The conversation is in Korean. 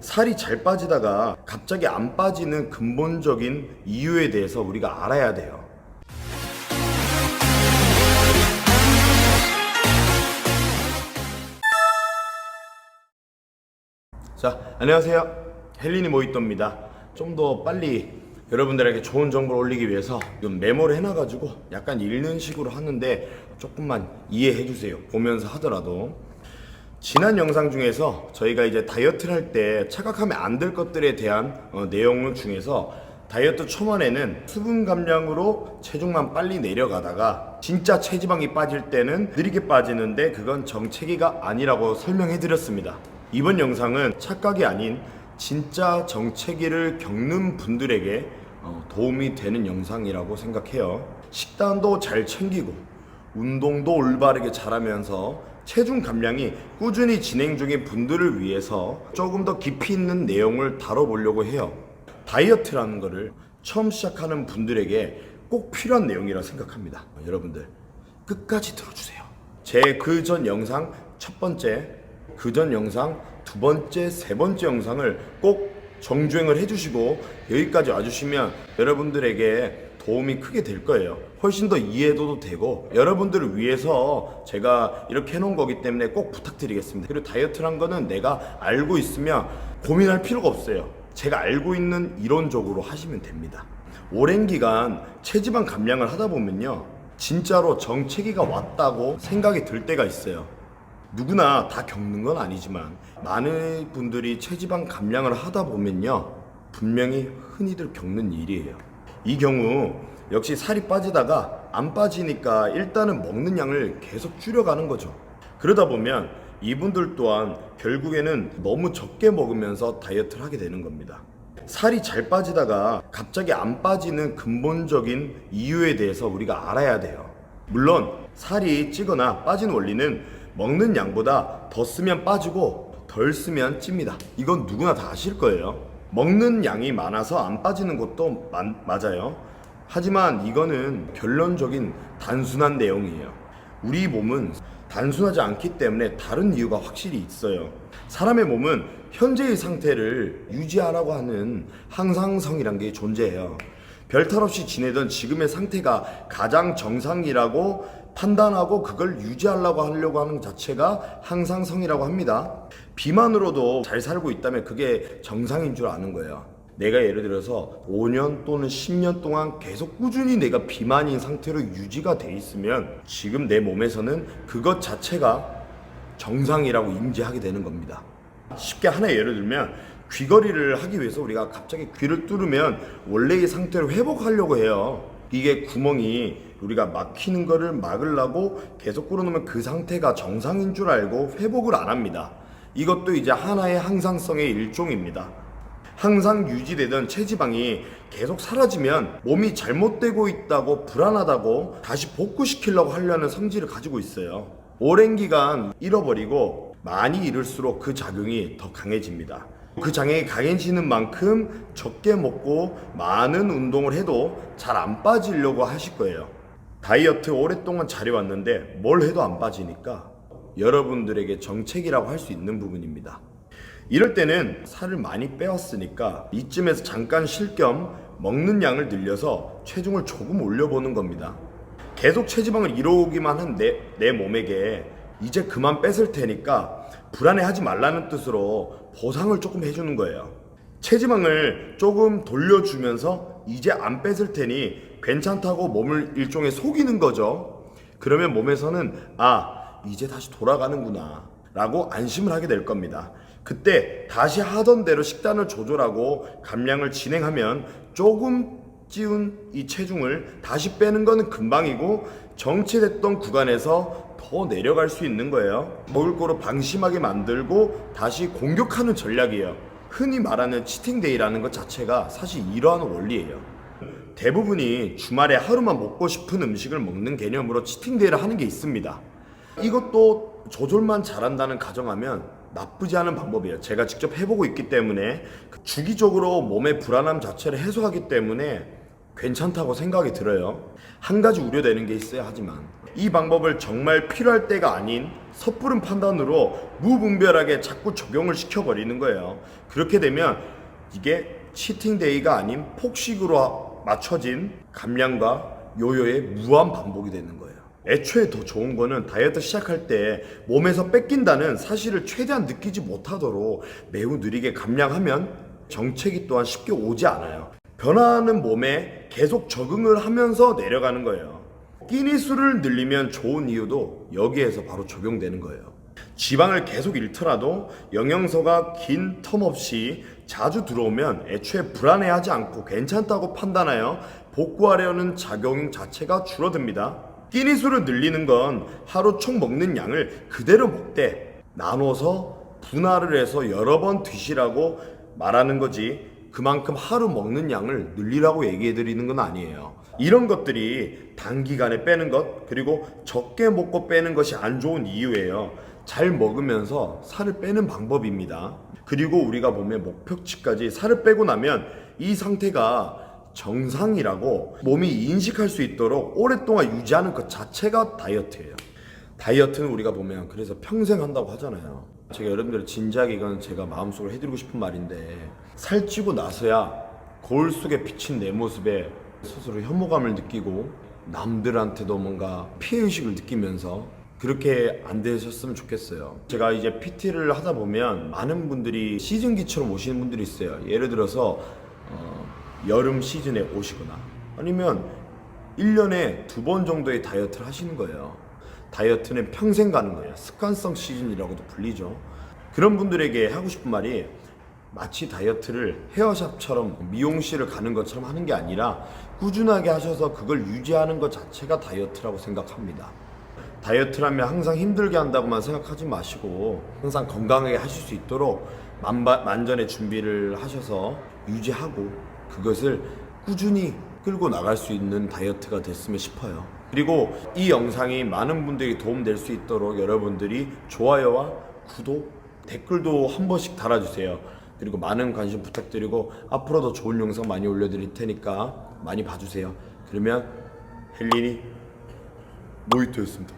살이 잘 빠지다가 갑자기 안 빠지는 근본적인 이유에 대해서 우리가 알아야 돼요. 자, 안녕하세요. 헬리니 모히또입니다. 좀 더 빨리 여러분들에게 좋은 정보를 올리기 위해서 좀 메모를 해놔가지고 약간 읽는 식으로 하는데 조금만 이해해 주세요. 보면서 하더라도. 지난 영상 중에서 저희가 이제 다이어트를 할 때 착각하면 안 될 것들에 대한 어, 내용 중에서 다이어트 초반에는 수분 감량으로 체중만 빨리 내려가다가 진짜 체지방이 빠질 때는 느리게 빠지는데 그건 정체기가 아니라고 설명해 드렸습니다. 이번 영상은 착각이 아닌 진짜 정체기를 겪는 분들에게 어, 도움이 되는 영상이라고 생각해요. 식단도 잘 챙기고 운동도 올바르게 잘하면서 체중 감량이 꾸준히 진행 중인 분들을 위해서 조금 더 깊이 있는 내용을 다뤄보려고 해요. 다이어트라는 거를 처음 시작하는 분들에게 꼭 필요한 내용이라 생각합니다. 여러분들 끝까지 들어주세요. 제 그 전 영상 첫 번째, 그 전 영상 두 번째, 세 번째 영상을 꼭 정주행을 해주시고 여기까지 와주시면 여러분들에게 도움이 크게 될 거예요. 훨씬 더 이해도도 되고 여러분들을 위해서 제가 이렇게 해놓은 거기 때문에 꼭 부탁드리겠습니다. 그리고 다이어트란 거는 내가 알고 있으면 고민할 필요가 없어요. 제가 알고 있는 이론적으로 하시면 됩니다. 오랜 기간 체지방 감량을 하다 보면요. 진짜로 정체기가 왔다고 생각이 들 때가 있어요. 누구나 다 겪는 건 아니지만 많은 분들이 체지방 감량을 하다 보면요 분명히 흔히들 겪는 일이에요 이 경우 역시 살이 빠지다가 안 빠지니까 일단은 먹는 양을 계속 줄여가는 거죠 그러다 보면 이분들 또한 결국에는 너무 적게 먹으면서 다이어트를 하게 되는 겁니다 살이 잘 빠지다가 갑자기 안 빠지는 근본적인 이유에 대해서 우리가 알아야 돼요 물론 살이 찌거나 빠진 원리는 먹는 양보다 더 쓰면 빠지고 덜 쓰면 찝니다. 이건 누구나 다 아실 거예요. 먹는 양이 많아서 안 빠지는 것도 마- 맞아요. 하지만 이거는 결론적인 단순한 내용이에요. 우리 몸은 단순하지 않기 때문에 다른 이유가 확실히 있어요. 사람의 몸은 현재의 상태를 유지하라고 하는 항상성이란 게 존재해요. 별탈 없이 지내던 지금의 상태가 가장 정상이라고 판단하고 그걸 유지하려고 하려고 하는 것 자체가 항상성이라고 합니다. 비만으로도 잘 살고 있다면 그게 정상인 줄 아는 거예요. 내가 예를 들어서 5년 또는 10년 동안 계속 꾸준히 내가 비만인 상태로 유지가 돼 있으면 지금 내 몸에서는 그것 자체가 정상이라고 인지하게 되는 겁니다. 쉽게 하나 예를 들면 귀걸이를 하기 위해서 우리가 갑자기 귀를 뚫으면 원래의 상태로 회복하려고 해요. 이게 구멍이 우리가 막히는 거를 막으려고 계속 뚫어놓으면 그 상태가 정상인 줄 알고 회복을 안 합니다. 이것도 이제 하나의 항상성의 일종입니다. 항상 유지되던 체지방이 계속 사라지면 몸이 잘못되고 있다고 불안하다고 다시 복구시키려고 하려는 성질을 가지고 있어요. 오랜 기간 잃어버리고 많이 잃을수록 그 작용이 더 강해집니다. 그 장애가 강해지는 만큼 적게 먹고 많은 운동을 해도 잘 안 빠지려고 하실 거예요. 다이어트 오랫동안 잘해왔는데 뭘 해도 안 빠지니까 여러분들에게 정책이라고 할 수 있는 부분입니다. 이럴 때는 살을 많이 빼왔으니까 이쯤에서 잠깐 쉴 겸 먹는 양을 늘려서 체중을 조금 올려보는 겁니다. 계속 체지방을 잃어오기만 한 내 내 몸에게 이제 그만 뺐을 테니까 불안해하지 말라는 뜻으로 보상을 조금 해주는 거예요. 체지방을 조금 돌려주면서 이제 안 뺐을 테니 괜찮다고 몸을 일종의 속이는 거죠. 그러면 몸에서는 아, 이제 다시 돌아가는구나. 라고 안심을 하게 될 겁니다. 그때 다시 하던 대로 식단을 조절하고 감량을 진행하면 조금 찌운 이 체중을 다시 빼는 거는 금방이고 정체됐던 구간에서 더 내려갈 수 있는 거예요. 먹을 거로 방심하게 만들고 다시 공격하는 전략이에요. 흔히 말하는 치팅데이라는 것 자체가 사실 이러한 원리예요. 대부분이 주말에 하루만 먹고 싶은 음식을 먹는 개념으로 치팅데이를 하는 게 있습니다. 이것도 조절만 잘한다는 가정하면 나쁘지 않은 방법이에요. 제가 직접 해보고 있기 때문에 그 주기적으로 몸의 불안함 자체를 해소하기 때문에 괜찮다고 생각이 들어요. 한 가지 우려되는 게 있어야 하지만 이 방법을 정말 필요할 때가 아닌 섣부른 판단으로 무분별하게 자꾸 적용을 시켜버리는 거예요. 그렇게 되면 이게 치팅데이가 아닌 폭식으로 맞춰진 감량과 요요의 무한 반복이 되는 거예요. 애초에 더 좋은 거는 다이어트 시작할 때 몸에서 뺏긴다는 사실을 최대한 느끼지 못하도록 매우 느리게 감량하면 정체기 또한 쉽게 오지 않아요. 변화하는 몸에 계속 적응을 하면서 내려가는 거예요. 끼니 수를 늘리면 좋은 이유도 여기에서 바로 적용되는 거예요. 지방을 계속 잃더라도 영양소가 긴 텀 없이 자주 들어오면 애초에 불안해하지 않고 괜찮다고 판단하여 복구하려는 작용 자체가 줄어듭니다. 끼니 수를 늘리는 건 하루 총 먹는 양을 그대로 먹되 나눠서 분할을 해서 여러 번 드시라고 말하는 거지 그만큼 하루 먹는 양을 늘리라고 얘기해 드리는 건 아니에요. 이런 것들이 단기간에 빼는 것 그리고 적게 먹고 빼는 것이 안 좋은 이유예요. 잘 먹으면서 살을 빼는 방법입니다. 그리고 우리가 보면 목표치까지 살을 빼고 나면 이 상태가 정상이라고 몸이 인식할 수 있도록 오랫동안 유지하는 것 자체가 다이어트예요. 다이어트는 우리가 보면 그래서 평생 한다고 하잖아요. 제가 여러분들 진작 이건 제가 마음속으로 해드리고 싶은 말인데 살찌고 나서야 거울 속에 비친 내 모습에 스스로 혐오감을 느끼고 남들한테도 뭔가 피해의식을 느끼면서 그렇게 안 되셨으면 좋겠어요. 제가 이제 PT를 하다 보면 많은 분들이 시즌기처럼 오시는 분들이 있어요. 예를 들어서 어, 여름 시즌에 오시거나 아니면 1년에 두 번 정도의 다이어트를 하시는 거예요. 다이어트는 평생 가는 거예요. 습관성 시즌이라고도 불리죠. 그런 분들에게 하고 싶은 말이 마치 다이어트를 헤어샵처럼 미용실을 가는 것처럼 하는 게 아니라 꾸준하게 하셔서 그걸 유지하는 것 자체가 다이어트라고 생각합니다. 다이어트라면 항상 힘들게 한다고만 생각하지 마시고 항상 건강하게 하실 수 있도록 만전의 준비를 하셔서 유지하고 그것을 꾸준히 끌고 나갈 수 있는 다이어트가 됐으면 싶어요. 그리고 이 영상이 많은 분들이 도움 될 수 있도록 여러분들이 좋아요와 구독, 댓글도 한 번씩 달아주세요. 그리고 많은 관심 부탁드리고 앞으로도 좋은 영상 많이 올려드릴 테니까 많이 봐주세요. 그러면 헬린이 모히토였습니다.